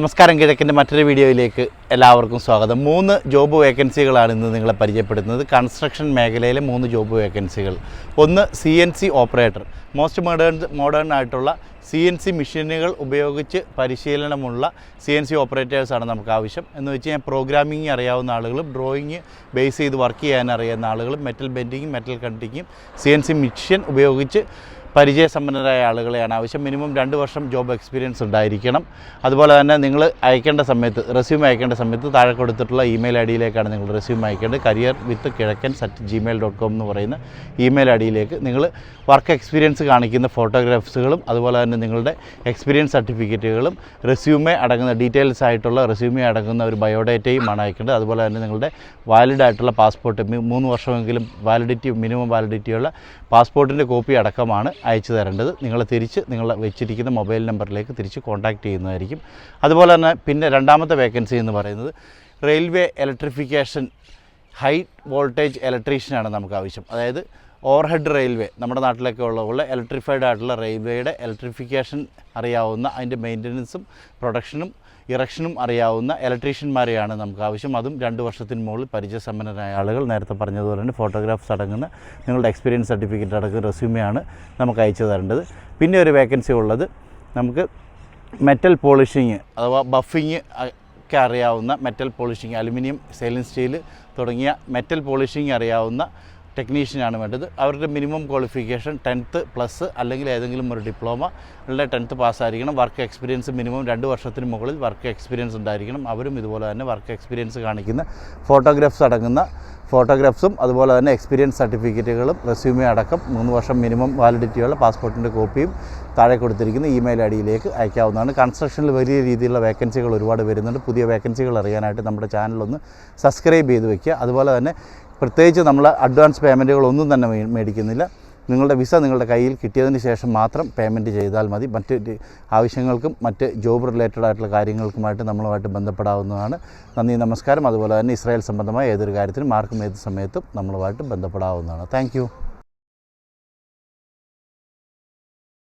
നമസ്കാരം കിഴക്കിന്റെ മറ്റൊരു വീഡിയോയിലേക്ക് എല്ലാവർക്കും സ്വാഗതം. മൂന്ന് ജോബ് വേക്കൻസികളാണ് ഇന്ന് നിങ്ങളെ പരിചയപ്പെടുത്തുന്നത്. കൺസ്ട്രക്ഷൻ മേഖലയിലെ മൂന്ന് ജോബ് വേക്കൻസികൾ. ഒന്ന് C N C operator. Most modern modern ആയിട്ടുള്ള സി എൻ സി മെഷീനുകൾ ഉപയോഗിച്ച് പരിശീലനമുള്ള സി എൻ സി ഓപ്പറേറ്റേഴ്സാണ് നമുക്ക് ആവശ്യം. എന്ന് വെച്ച് കഴിഞ്ഞാൽ പ്രോഗ്രാമിംഗ് അറിയാവുന്ന ആളുകളും ഡ്രോയിങ് ബേസ് ചെയ്ത് വർക്ക് ചെയ്യാൻ അറിയുന്ന ആളുകളും മെറ്റൽ ബെൻഡിങ്ങും മെറ്റൽ കണ്ടിങ്ങും സി എൻ സി മെഷീൻ ഉപയോഗിച്ച് പരിചയസമ്പന്നരായ ആളുകളെയാണ്. ആവശ്യം മിനിമം രണ്ട് വർഷം ജോബ് എക്സ്പീരിയൻസ് ഉണ്ടായിരിക്കണം. അതുപോലെ തന്നെ നിങ്ങൾ അയക്കേണ്ട സമയത്ത് റെസ്യൂം അയക്കേണ്ട സമയത്ത് താഴെ കൊടുത്തിട്ടുള്ള ഇമെയിൽ ഐ ഡിയിലേക്കാണ് നിങ്ങൾ റെസ്യൂം അയക്കേണ്ടത്. കരിയർ വിത്ത് കിഴക്കൻ സറ്റ് ജിമെയിൽ ഡോട്ട് കോം എന്ന് പറയുന്ന ഇമെയിൽ ഐ ഡിയിലേക്ക് നിങ്ങൾ വർക്ക് എക്സ്പീരിയൻസ് കാണിക്കുന്ന ഫോട്ടോഗ്രാഫ്സുകളും അതുപോലെ തന്നെ നിങ്ങളുടെ എക്സ്പീരിയൻസ് സർട്ടിഫിക്കറ്റുകളും റെസ്യൂമേ അടങ്ങുന്ന ഡീറ്റെയിൽസ് ആയിട്ടുള്ള റെസ്യൂമേ അടങ്ങുന്ന ഒരു ബയോഡേറ്റയും ആണ് അയക്കേണ്ടത്. അതുപോലെ തന്നെ നിങ്ങളുടെ വാലിഡ് ആയിട്ടുള്ള പാസ്പോർട്ട് മൂന്ന് വർഷമെങ്കിലും വാലിഡിറ്റി മിനിമം വാലിഡിറ്റിയുള്ള പാസ്പോർട്ടിന്റെ കോപ്പി അടക്കമാണ് അയച്ചു തരേണ്ടത്. നിങ്ങൾ തിരിച്ച് നിങ്ങൾ വെച്ചിരിക്കുന്ന മൊബൈൽ നമ്പറിലേക്ക് തിരിച്ച് കോൺടാക്റ്റ് ചെയ്യുന്നതായിരിക്കും. അതുപോലെ തന്നെ പിന്നെ രണ്ടാമത്തെ വേക്കൻസി എന്ന് പറയുന്നത് റെയിൽവേ ഇലക്ട്രിഫിക്കേഷൻ ഹൈ വോൾട്ടേജ് ഇലക്ട്രീഷ്യനാണ് നമുക്ക് ആവശ്യം. അതായത് ഓവർഹെഡ് റെയിൽവേ നമ്മുടെ നാട്ടിലൊക്കെ ഉള്ള ഇലക്ട്രിഫൈഡ് ആയിട്ടുള്ള റെയിൽവേയുടെ ഇലക്ട്രിഫിക്കേഷൻ അറിയാവുന്ന അതിന്റെ മെയിന്റനൻസും പ്രൊഡക്ഷനും ഇറക്ഷനും അറിയാവുന്ന ഇലക്ട്രീഷ്യന്മാരെയാണ് നമുക്ക് ആവശ്യം. അതും രണ്ട് വർഷത്തിന് മുകളിൽ പരിചയസമ്പന്നരായ ആളുകൾ നേരത്തെ പറഞ്ഞതുപോലെ തന്നെ ഫോട്ടോഗ്രാഫ്സ് അടങ്ങുന്ന നിങ്ങളുടെ എക്സ്പീരിയൻസ് സർട്ടിഫിക്കറ്റ് അടങ്ങുന്ന റെസ്യൂമെയാണ് നമുക്ക് അയച്ചു തരേണ്ടത്. പിന്നെ ഒരു വേക്കൻസി ഉള്ളത് നമുക്ക് മെറ്റൽ പോളിഷിങ് അഥവാ ബഫിങ് ഒക്കെ അറിയാവുന്ന metal polishing aluminium stainless steel തുടങ്ങിയ മെറ്റൽ പോളിഷിങ് അറിയാവുന്ന ടെക്നീഷ്യനാണ് വേണ്ടത്. അവരുടെ മിനിമം ക്വാളിഫിക്കേഷൻ ടെൻത്ത് പ്ലസ് അല്ലെങ്കിൽ ഏതെങ്കിലും ഒരു ഡിപ്ലോമ ഉള്ള ടെൻത്ത് പാസ്സായിരിക്കണം. വർക്ക് എക്സ്പീരിയൻസ് മിനിമം രണ്ട് വർഷത്തിന് മുകളിൽ വർക്ക് എക്സ്പീരിയൻസ് ഉണ്ടായിരിക്കണം. അവരും ഇതുപോലെ തന്നെ വർക്ക് എക്സ്പീരിയൻസ് കാണിക്കുന്ന ഫോട്ടോഗ്രാഫ്സ് അടങ്ങുന്ന ഫോട്ടോഗ്രാഫ്സും അതുപോലെ തന്നെ എക്സ്പീരിയൻസ് സർട്ടിഫിക്കറ്റുകളും റെസ്യൂമേ അടക്കം മൂന്ന് വർഷം മിനിമം വാലിഡിറ്റിയുള്ള പാസ്പോർട്ടിന്റെ കോപ്പിയും താഴെ കൊടുത്തിരിക്കുന്ന ഇമെയിൽ ഐ ഡിയിലേക്ക് അയക്കാവുന്നതാണ്. കൺസ്ട്രക്ഷനിൽ വലിയ രീതിയിലുള്ള വേക്കൻസികൾ ഒരുപാട് വരുന്നുണ്ട്. പുതിയ വേക്കൻസികൾ അറിയാനായിട്ട് നമ്മുടെ ചാനലൊന്ന് സബ്സ്ക്രൈബ് ചെയ്ത് വയ്ക്കുക അതുപോലെ തന്നെ പ്രത്യേകിച്ച് നമ്മൾ അഡ്വാൻസ് പേയ്മെന്റുകളൊന്നും തന്നെ മേടിക്കുന്നില്ല. നിങ്ങളുടെ വിസ നിങ്ങളുടെ കയ്യിൽ കിട്ടിയതിന് ശേഷം മാത്രം പേയ്മെന്റ് ചെയ്താൽ മതി. മറ്റ് ആവശ്യങ്ങൾക്കും മറ്റ് ജോബ് റിലേറ്റഡ് ആയിട്ടുള്ള കാര്യങ്ങൾക്കുമായിട്ട് നമ്മളുമായിട്ട് ബന്ധപ്പെടാവുന്നതാണ്. നന്ദി നമസ്കാരം. അതുപോലെ തന്നെ ഇസ്രായേൽ സംബന്ധമായ ഏതൊരു കാര്യത്തിനും ആർക്കും ഏത് സമയത്തും നമ്മളുമായിട്ട് ബന്ധപ്പെടാവുന്നതാണ്. താങ്ക്